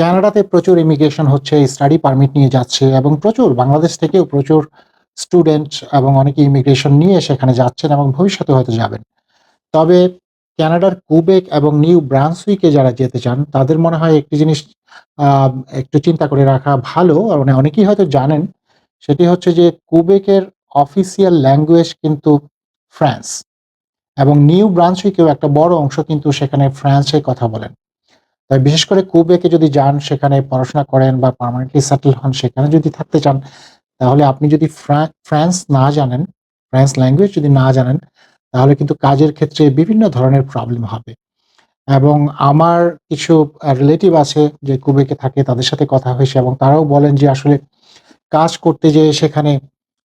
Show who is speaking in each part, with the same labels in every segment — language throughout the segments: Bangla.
Speaker 1: কানাডাতে প্রচুর ইমিগ্রেশন হচ্ছে, স্টাডি পারমিট নিয়ে যাচ্ছে এবং প্রচুর বাংলাদেশ থেকেও প্রচুর স্টুডেন্ট এবং অনেকে ইমিগ্রেশন নিয়ে সেখানে যাচ্ছেন এবং ভবিষ্যতে হয়তো যাবেন। তবে কানাডার কুবেক এবং নিউ ব্রান্সউইকে যারা যেতে চান, তাদের মনে হয় একটি জিনিস একটু চিন্তা করে রাখা ভালো। মানে অনেকেই হয়তো জানেন, সেটি হচ্ছে যে কুবেকের অফিসিয়াল ল্যাঙ্গুয়েজ কিন্তু ফ্রান্স এবং নিউ ব্রান্সউইকেও একটা বড় অংশ কিন্তু সেখানে ফ্রান্সে কথা বলেন। তাই বিশেষ করে কুবেকে যদি যান, সেখানে পড়াশোনা করেন বা পার্মানেন্টলি সেটেল হন, সেখানে যদি থাকতে চান, তাহলে আপনি যদি ফ্রান্স না জানেন, ফ্রান্স ল্যাঙ্গুয়েজ যদি না জানেন, তাহলে কিন্তু কাজের ক্ষেত্রে বিভিন্ন ধরনের প্রবলেম হবে। এবং আমার কিছু রিলেটিভ আছে যে কুবেকে থাকে, তাদের সাথে কথা হয়েছে এবং তারাও বলেন যে আসলে কাজ করতে যেয়ে সেখানে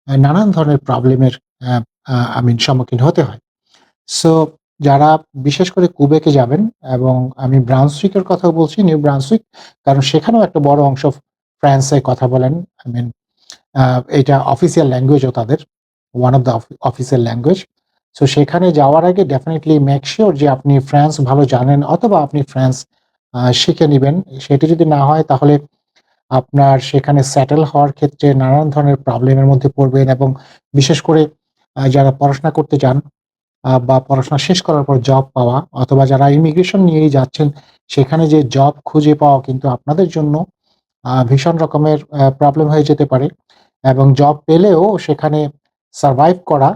Speaker 1: নানান ধরনের প্রবলেমের আ আ I mean সম্মুখীন হতে হয়। সো যারা বিশেষ করে কুবেকে যাবেন এবং আমি ব্রান্সউইকের কথা বলছি, নিউ ব্রান্সউইক কারণ সেখানেও একটা বড় অংশ ফ্রান্সে কথা বলেন। আই মিন এটা অফিসিয়াল ল্যাঙ্গুয়েজও তাদের। One of the of official language. So সেখানে যাওয়ার আগে ডেফিনিটলি মেক সিউর যে আপনি ফ্রান্স ভালো জানেন অথবা আপনি ফ্রান্স শিখে নিবেন। সেটি যদি না হয় তাহলে আপনার সেখানে স্যাটেল হওয়ার ক্ষেত্রে নানান ধরনের প্রবলেমের মধ্যে পড়বেন এবং বিশেষ করে যারা পড়াশোনা করতে চান বা পড়াশোনা শেষ করার পর জব পাওয়া অথবা যারা ইমিগ্রেশন নিয়েই যাচ্ছেন, সেখানে যে জব খুঁজে পাওয়া কিন্তু আপনাদের জন্য ভীষণ রকমের প্রবলেম হয়ে যেতে পারে এবং জব পেলেও সেখানে সারভাইভ করা,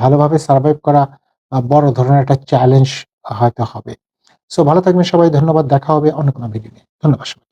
Speaker 1: ভালোভাবে সারভাইভ করা বড় ধরনের একটা চ্যালেঞ্জ হয়তো হবে। সো ভালো থাকবেন সবাই। ধন্যবাদ। দেখা হবে অন্য কোনো ভিডিও নিয়ে। ধন্যবাদ সবাইকে।